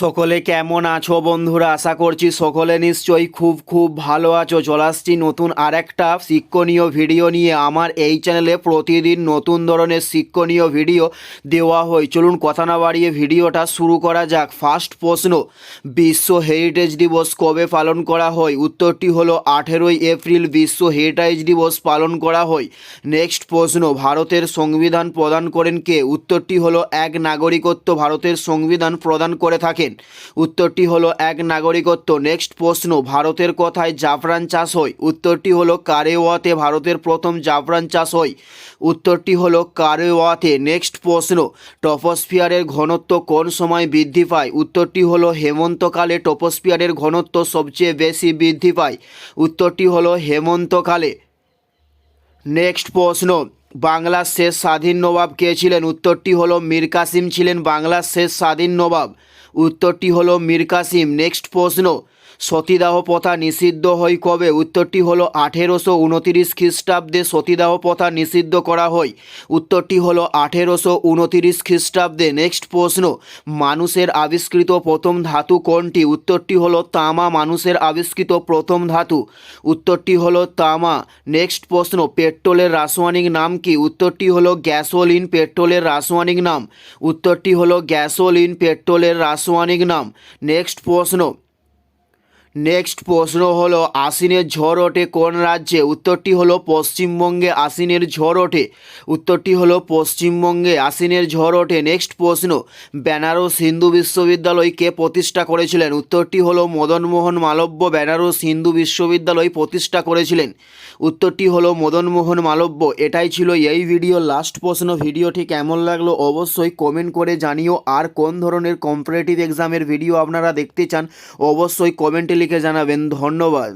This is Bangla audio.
সকলে কেমন আছো বন্ধুরা? আশা করছি সকলে নিশ্চয়ই খুব খুব ভালো আছো। চলে নতুন আর একটা শিক্ষণীয় ভিডিও নিয়ে। আমার এই চ্যানেলে প্রতিদিন নতুন ধরনের শিক্ষণীয় ভিডিও দেওয়া হয়। চলুন কথা না বাড়িয়ে ভিডিওটা শুরু করা যাক। ফার্স্ট প্রশ্ন, বিশ্ব হেরিটেজ দিবস কবে পালন করা হয়? উত্তরটি হলো আঠেরোই এপ্রিল, বিশ্ব হেরিটেজ দিবস পালন করা হয়। নেক্সট প্রশ্ন, ভারতের সংবিধান প্রদান করেন কে? উত্তরটি হলো এক নাগরিকত্ব ভারতের সংবিধান প্রদান করে থাকেন। উত্তরটি হলো, এক নাগরিকত্ব। নেক্সট প্রশ্ন, ভারতের কথায় জাফরান চাষ হয়। উত্তরটি হলো, কারেওয়াতে ভারতের প্রথম জাফরান চাষ হয়। উত্তরটি হলো, কারেওয়াতে। নেক্সট প্রশ্ন, টপোস্ফিয়ারের ঘনত্ব কোন সময় বৃদ্ধি পায়? উত্তরটি হলো, হেমন্তকালে টপোস্ফিয়ারের ঘনত্ব সবচেয়ে বেশি বৃদ্ধি পায়। উত্তরটি হলো, হেমন্তকালে। নেক্সট প্রশ্ন বাংলার শেষ স্বাধীন নবাব কে ছিলেন? উত্তরটি হলো মীর কাসিম ছিলেন বাংলার শেষ স্বাধীন নবাব। উত্তরটি হলো মীর কাসিম। নেক্সট প্রশ্ন সতীদাহ প্রথা নিষিদ্ধ হয় কবে? উত্তরটি হলো আঠেরোশো উনতিরিশ খ্রিস্টাব্দে সতীদাহ প্রথা নিষিদ্ধ করা হয়। উত্তরটি হলো আঠেরোশো উনতিরিশ খ্রিস্টাব্দে। নেক্সট প্রশ্ন, মানুষের আবিষ্কৃত প্রথম ধাতু কোনটি? উত্তরটি হলো তামা, মানুষের আবিষ্কৃত প্রথম ধাতু। উত্তরটি হলো তামা। নেক্সট প্রশ্ন, পেট্রোলের রাসায়নিক নাম কি? উত্তরটি হলো গ্যাসোলিন, পেট্রোলের রাসায়নিক নাম। উত্তরটি হলো গ্যাসোলিন, পেট্রোলের রাসায়নিক নাম। নেক্সট প্রশ্ন নেক্সট প্রশ্ন হলো, আশ্বিনের ঝড় ওঠে কোন রাজ্যে? উত্তরটি হলো পশ্চিমবঙ্গে আশ্বিনের ঝড় ওঠে। উত্তরটি হলো পশ্চিমবঙ্গে আশ্বিনের ঝড় ওঠে। নেক্সট প্রশ্ন, বেনারস হিন্দু বিশ্ববিদ্যালয় কে প্রতিষ্ঠা করেছিলেন? উত্তরটি হলো মদনমোহন মালব্য বেনারস হিন্দু বিশ্ববিদ্যালয় প্রতিষ্ঠা করেছিলেন। উত্তরটি হলো মদনমোহন মালব্য। এটাই ছিল এই ভিডিও লাস্ট প্রশ্ন ভিডিওটি কেমন লাগল? অবশ্যই কমেন্ট করে জানিও। আর কোন ধরনের কম্পারেটিভ এক্সামের ভিডিও আপনারা দেখতে চান, অবশ্যই কমেন্টে লিখে জানাবেন ধন্যবাদ।